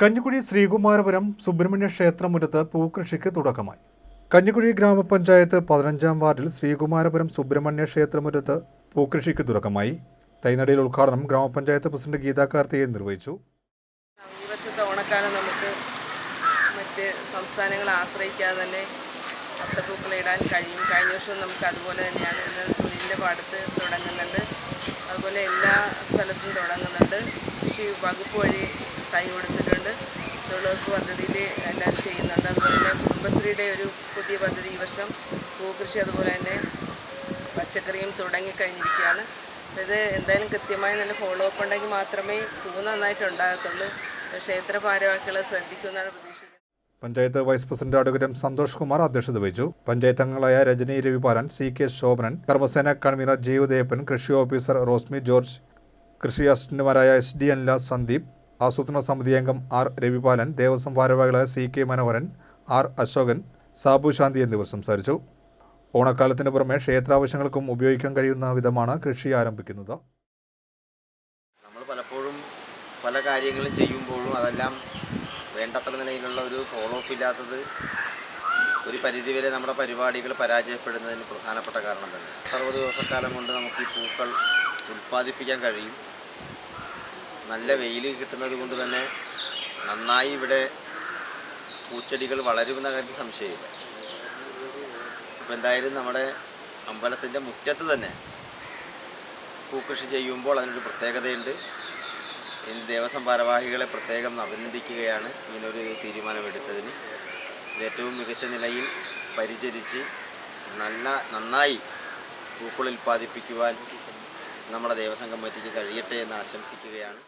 കഞ്ഞിക്കുഴി ശ്രീകുമാരപുരം സുബ്രഹ്മണ്യ ക്ഷേത്രമുറ്റത്ത് പൂക്കൃഷിക്ക് തുടക്കമായി. കഞ്ഞിക്കുഴി ഗ്രാമപഞ്ചായത്ത് പതിനഞ്ചാം വാർഡിൽ ശ്രീകുമാരപുരം സുബ്രഹ്മണ്യ ക്ഷേത്രമുറ്റത്ത് പൂക്കൃഷിക്ക് തുടക്കമായി. തൈനടിയിൽ ഉദ്ഘാടനം ഗ്രാമപഞ്ചായത്ത് പ്രസിഡന്റ് ഗീതാ കാർത്തികേയൻ നിർവഹിച്ചു. ഈ വർഷത്തെ ഓണക്കാലം നമുക്ക് മറ്റ് സംസ്ഥാനങ്ങളെ ആശ്രയിക്കാതെ തന്നെ അത്തപ്പൂക്കൾ ഇടാൻ കഴിയും. കഴിഞ്ഞ വർഷവും നമുക്ക് അതുപോലെ തന്നെയാണ്. ഇന്ന് സുനിലിന്റെ പാടത്ത് തുടങ്ങുന്നുണ്ട്. അതുപോലെ എല്ലാ സ്ഥലത്തും തുടങ്ങുന്നുണ്ട്. കൃഷി വകുപ്പ് വഴി പദ്ധതിയിൽ എല്ലാം ചെയ്യുന്നുണ്ട്. അതുപോലെ കുടുംബശ്രീയുടെ ഒരു പുതിയ പദ്ധതി ഈ വർഷം പൂക്കൃഷി അതുപോലെ തന്നെ പച്ചക്കറിയും തുടങ്ങിക്കഴിഞ്ഞിരിക്കുകയാണ് ഇത് എന്തായാലും കൃത്യമായി നല്ല ഫോളോ അപ്പ് ഉണ്ടെങ്കിൽ മാത്രമേ പൂ നന്നായിട്ട് ഉണ്ടാകത്തുള്ളൂ. ക്ഷേത്ര ഭാരവാഹികളെ ശ്രദ്ധിക്കുമെന്നാണ് പ്രതീക്ഷിക്കുന്നത്. Panchayat vice president advocate M Santhosh Kumar അധ്യക്ഷത വഹിച്ചു. പഞ്ചായത്ത് അംഗങ്ങളായ Rajani Ravipalan C K Shobhanan Karmasena convener Jeevadeppan കൃഷി ഓഫീസർ റോസ്മി ജോർജ് കൃഷി അസിസ്റ്റന്റുമാരായ എസ് ഡി അനില സന്ദീപ് ആസൂത്രണ സമിതി അംഗം ആർ രവിപാലൻ ദേവസ്വം ഭാരവാഹികളായ C K Manoharan R Ashokan Sabu Shanthi എന്നിവർ സംസാരിച്ചു. ഓണക്കാലത്തിന് പുറമെ ക്ഷേത്രാവശ്യങ്ങൾക്കും ഉപയോഗിക്കാൻ കഴിയുന്ന വിധമാണ് കൃഷി ആരംഭിക്കുന്നത്. നമ്മൾ പലപ്പോഴും പല കാര്യങ്ങളും ചെയ്യുമ്പോഴും അതെല്ലാം വേണ്ടത്ര നിലയിലുള്ള ഒരു ഫോളോ അപ്പ് ഇല്ലാത്തത് ഒരു പരിധിവരെ നമ്മുടെ പരിപാടികൾ പരാജയപ്പെടുന്നതിന് പ്രധാനപ്പെട്ട കാരണം തന്നെ. അറുപത് ദിവസക്കാലം കൊണ്ട് നമുക്ക് ഈ പൂക്കൾ ഉൽപ്പാദിപ്പിക്കാൻ കഴിയും. നല്ല വെയിൽ കിട്ടുന്നത് കൊണ്ട് തന്നെ നന്നായി ഇവിടെ പൂച്ചെടികൾ വളരുമെന്ന കാര്യത്തിൽ സംശയമില്ല. ഇപ്പം എന്തായാലും നമ്മുടെ അമ്പലത്തിന്റെ മുറ്റത്ത് തന്നെ പൂക്കൃഷി ചെയ്യുമ്പോൾ അതിനൊരു പ്രത്യേകതയുണ്ട്. ഇനി ദേവസ്വം ഭാരവാഹികളെ പ്രത്യേകം അഭിനന്ദിക്കുകയാണ് ഇങ്ങനൊരു തീരുമാനമെടുത്തതിന്. ഏറ്റവും മികച്ച നിലയിൽ പരിചരിച്ച് നല്ല നന്നായി പൂക്കൾ ഉൽപ്പാദിപ്പിക്കുവാൻ നമ്മുടെ ദേവസ്വം കമ്മിറ്റിക്ക് കഴിയട്ടെ എന്ന് ആശംസിക്കുകയാണ്.